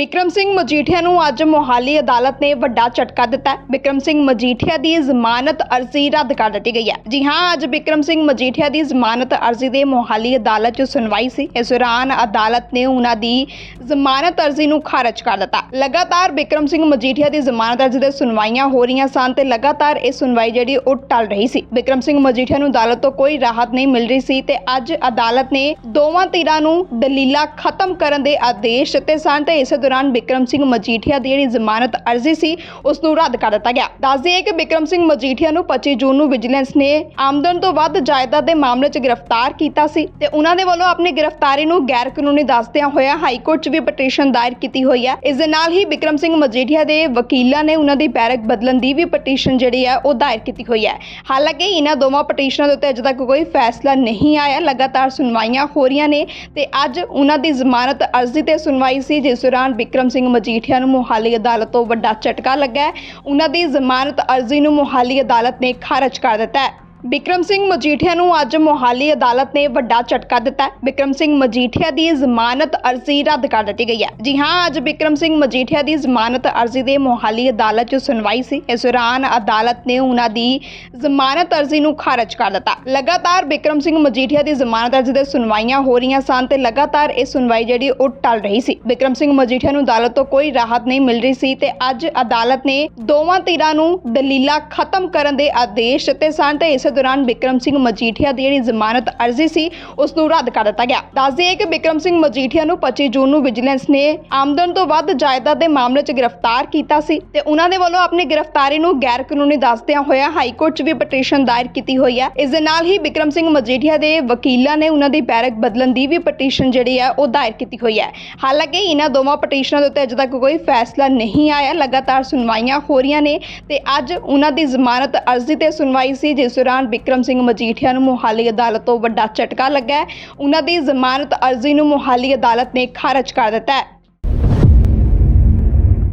ਬਿਕਰਮ ਸਿੰਘ ਮਜੀਠੀਆ ਨੂੰ ਅੱਜ ਮੋਹਾਲੀ ਅਦਾਲਤ ਨੇ ਵੱਡਾ ਝਟਕਾ ਦਿੱਤਾ ਹੈ। ਬਿਕਰਮ ਸਿੰਘ ਮਜੀਠੀਆ ਦੀ ਜ਼ਮਾਨਤ ਅਰਜ਼ੀ ਰੱਦ ਕਰ ਦਿੱਤੀ ਗਈ ਹੈ। ਜੀ ਹਾਂ, ਅੱਜ ਬਿਕਰਮ ਸਿੰਘ ਮਜੀਠੀਆ ਦੀ ਜ਼ਮਾਨਤ ਅਰਜ਼ੀ ਦੇ ਮੋਹਾਲੀ ਅਦਾਲਤ 'ਚ ਸੁਣਵਾਈ ਸੀ। ਇਸ ਦੌਰਾਨ ਅਦਾਲਤ ਨੇ ਉਹਨਾਂ ਦੀ ਜ਼ਮਾਨਤ ਅਰਜ਼ੀ ਨੂੰ ਖਾਰਜ ਕਰ ਦਿੱਤਾ। ਲਗਾਤਾਰ ਬਿਕਰਮ ਸਿੰਘ ਮਜੀਠੀਆ ਦੀ ਜ਼ਮਾਨਤ ਅਰਜ਼ੀ ਦੇ ਸੁਣਵਾਈਆਂ ਹੋ ਰਹੀਆਂ ਸਨ ਤੇ ਲਗਾਤਾਰ ਇਹ ਸੁਣਵਾਈ ਜਿਹੜੀ ਉਹ ਟਲ ਰਹੀ ਸੀ। ਬਿਕਰਮ ਸਿੰਘ ਮਜੀਠੀਆ ਨੂੰ ਅਦਾਲਤ ਤੋਂ ਕੋਈ ਰਾਹਤ ਨਹੀਂ ਮਿਲ ਰਹੀ ਸੀ ਤੇ ਅੱਜ ਅਦਾਲਤ ਨੇ ਦੋਵਾਂ ਧਿਰਾਂ ਨੂੰ ਦਲੀਲਾਂ ਖਤਮ ਕਰਨ ਦੇ ਆਦੇਸ਼ ਦਿੱਤੇ ਸਨ ਤੇ ਇਸੇ ਦੌਰਾਨ ਬਿਕਰਮ ਸਿੰਘ ਮਜੀਠੀਆ ਦੀ ਜਿਹੜੀ ਜ਼ਮਾਨਤ ਅਰਜ਼ੀ ਸੀ ਉਸ ਨੂੰ ਰੱਦ ਕਰ ਦਿੱਤਾ ਗਿਆ। ਦੱਸ ਦਈਏ ਕਿ ਬਿਕਰਮ ਸਿੰਘ ਮਜੀਠੀਆ ਨੂੰ 25 ਜੂਨ ਨੂੰ ਵਿਜੀਲੈਂਸ ਨੇ ਆਮਦਨ ਤੋਂ ਵੱਧ ਜਾਇਦਾਦ ਦੇ ਮਾਮਲੇ 'ਚ ਗ੍ਰਿਫਤਾਰ ਕੀਤਾ ਸੀ ਤੇ ਉਹਨਾਂ ਦੇ ਵੱਲੋਂ ਆਪਣੀ ਗ੍ਰਿਫਤਾਰੀ ਨੂੰ ਗੈਰ ਕਾਨੂੰਨੀ ਦੱਸਦਿਆਂ ਹੋਇਆ ਹਾਈ ਕੋਰਟ 'ਚ ਵੀ ਪਟੀਸ਼ਨ ਦਾਇਰ ਕੀਤੀ ਹੋਈ ਹੈ। ਇਸ ਦੇ ਨਾਲ ਹੀ ਬਿਕਰਮ ਸਿੰਘ ਮਜੀਠੀਆ ਦੇ ਵਕੀਲਾਂ ਨੇ ਉਹਨਾਂ ਦੀ ਬੈਰਕ ਬਦਲਣ ਦੀ ਵੀ ਪਟੀਸ਼ਨ ਜਿਹੜੀ ਹੈ, ਉਹ ਦਾਇਰ ਕੀਤੀ ਹੋਈ ਹੈ। ਹਾਲਾਂਕਿ ਇਹਨਾਂ ਦੋਵਾਂ ਪਟੀਸ਼ਨਾਂ ਦੇ ਉੱਤੇ ਅਜੇ ਤੱਕ ਕੋਈ ਫੈਸਲਾ ਨਹੀਂ ਆਇਆ, ਲਗਾਤਾਰ ਸੁਣਵਾਈਆਂ ਹੋ ਰਹੀਆਂ ਨੇ ਤੇ ਅੱਜ ਉਹਨਾਂ ਦੀ ਜ਼ਮਾਨਤ ਅਰਜ਼ੀ ਤੇ ਸੁਣਵਾਈ ਸੀ, ਜਿਸ ਦੌਰਾਨ ਬਿਕਰਮ ਸਿੰਘ ਮਜੀਠੀਆ ਨੂੰ ਮੋਹਾਲੀ ਅਦਾਲਤ ਤੋਂ ਵੱਡਾ ਝਟਕਾ ਲੱਗਾ ਹੈ। ਉਹਨਾਂ ਦੀ ਜ਼ਮਾਨਤ ਅਰਜ਼ੀ ਨੂੰ ਮੋਹਾਲੀ ਅਦਾਲਤ ਨੇ ਖਾਰਜ ਕਰ ਦਿੱਤਾ ਹੈ। ਬਿਕਰਮ ਸਿੰਘ ਮਜੀਠੀਆ ਨੂੰ ਅੱਜ ਮੋਹਾਲੀ ਅਦਾਲਤ ਨੇ ਵੱਡਾ ਝਟਕਾ ਦਿੱਤਾ ਹੈ। ਬਿਕਰਮ ਸਿੰਘ ਮਜੀਠੀਆ ਦੀ ਜ਼ਮਾਨਤ ਅਰਜ਼ੀ ਰੱਦ ਕਰ ਦਿੱਤੀ ਗਈ ਹੈ। ਜੀ ਹਾਂ, ਅੱਜ ਬਿਕਰਮ ਸਿੰਘ ਮਜੀਠੀਆ ਦੀ ਜ਼ਮਾਨਤ ਅਰਜ਼ੀ ਦੇ ਮੋਹਾਲੀ ਅਦਾਲਤ 'ਚ ਸੁਣਵਾਈ ਸੀ। ਇਸ ਦੌਰਾਨ ਅਦਾਲਤ ਨੇ ਉਹਨਾਂ ਦੀ ਜ਼ਮਾਨਤ ਅਰਜ਼ੀ ਨੂੰ ਖਾਰਜ ਕਰ ਦਿੱਤਾ। ਲਗਾਤਾਰ ਬਿਕਰਮ ਸਿੰਘ ਮਜੀਠੀਆ ਦੀ ਜ਼ਮਾਨਤ ਅਰਜ਼ੀ ਦੇ ਸੁਣਵਾਈਆਂ ਹੋ ਰਹੀਆਂ ਸਨ ਤੇ ਲਗਾਤਾਰ ਇਹ ਸੁਣਵਾਈ ਜਿਹੜੀ ਉਹ ਟਲ ਰਹੀ ਸੀ। ਬਿਕਰਮ ਸਿੰਘ ਮਜੀਠੀਆ ਨੂੰ ਅਦਾਲਤ ਤੋਂ ਕੋਈ ਰਾਹਤ ਨਹੀਂ ਮਿਲ ਰਹੀ ਸੀ ਤੇ ਅੱਜ ਅਦਾਲਤ ਨੇ ਦੋਵਾਂ ਧਿਰਾਂ ਨੂੰ ਦਲੀਲਾਂ ਖਤਮ ਕਰਨ ਦੇ ਆਦੇਸ਼ ਦਿੱਤੇ ਸਨ ਤੇ ਇਸ ਦੌਰਾਨ ਬਿਕਰਮ ਸਿੰਘ ਮਜੀਠੀਆ ਦੀ ਜਿਹੜੀ ਜ਼ਮਾਨਤ ਅਰਜ਼ੀ ਸੀ ਉਸ ਨੂੰ ਰੱਦ ਕਰ ਦਿੱਤਾ ਗਿਆ। ਦੱਸ ਦਈਏ ਕਿ ਬਿਕਰਮ ਸਿੰਘ ਮਜੀਠੀਆ ਨੂੰ 25 ਜੂਨ ਨੂੰ ਵਿਜੀਲੈਂਸ ਨੇ ਆਮਦਨ ਤੋਂ ਵੱਧ ਜਾਇਦਾਦ ਦੇ ਮਾਮਲੇ 'ਚ ਗ੍ਰਿਫਤਾਰ ਕੀਤਾ ਸੀ ਤੇ ਉਹਨਾਂ ਦੇ ਵੱਲੋਂ ਆਪਣੀ ਗ੍ਰਿਫਤਾਰੀ ਨੂੰ ਗੈਰ ਕਾਨੂੰਨੀ ਦੱਸਦਿਆਂ ਹੋਇਆ ਹਾਈ ਕੋਰਟ 'ਚ ਵੀ ਪਟੀਸ਼ਨ ਦਾਇਰ ਕੀਤੀ ਹੋਈ ਹੈ। ਇਸ ਦੇ ਨਾਲ ਹੀ ਬਿਕਰਮ ਸਿੰਘ ਮਜੀਠੀਆ ਦੇ ਵਕੀਲਾਂ ਨੇ ਉਹਨਾਂ ਦੀ ਬੈਰਕ ਬਦਲਣ ਦੀ ਵੀ ਪਟੀਸ਼ਨ ਜਿਹੜੀ ਹੈ, ਉਹ ਦਾਇਰ ਕੀਤੀ ਹੋਈ ਹੈ। ਹਾਲਾਂਕਿ ਇਹਨਾਂ ਦੋਵਾਂ ਪਟੀਸ਼ਨਾਂ ਦੇ ਉੱਤੇ ਅਜੇ ਤੱਕ ਕੋਈ ਫੈਸਲਾ ਨਹੀਂ ਆਇਆ, ਲਗਾਤਾਰ ਸੁਣਵਾਈਆਂ ਹੋ ਰਹੀਆਂ ਨੇ ਤੇ ਅੱਜ ਉਹਨਾਂ ਦੀ ਜ਼ਮਾਨਤ ਅਰਜ਼ੀ ਤੇ ਸੁਣਵਾਈ ਸੀ, ਜਿਸ ਦੌਰਾਨ ਬਿਕਰਮ ਸਿੰਘ ਮਜੀਠੀਆ ਨੂੰ ਮੋਹਾਲੀ ਅਦਾਲਤ ਤੋਂ ਵੱਡਾ ਝਟਕਾ ਲੱਗਾ ਹੈ। ਉਹਨਾਂ ਦੀ ਜ਼ਮਾਨਤ ਅਰਜ਼ੀ ਨੂੰ ਮੋਹਾਲੀ ਅਦਾਲਤ ਨੇ ਖਾਰਜ ਕਰ ਦਿੱਤਾ ਹੈ।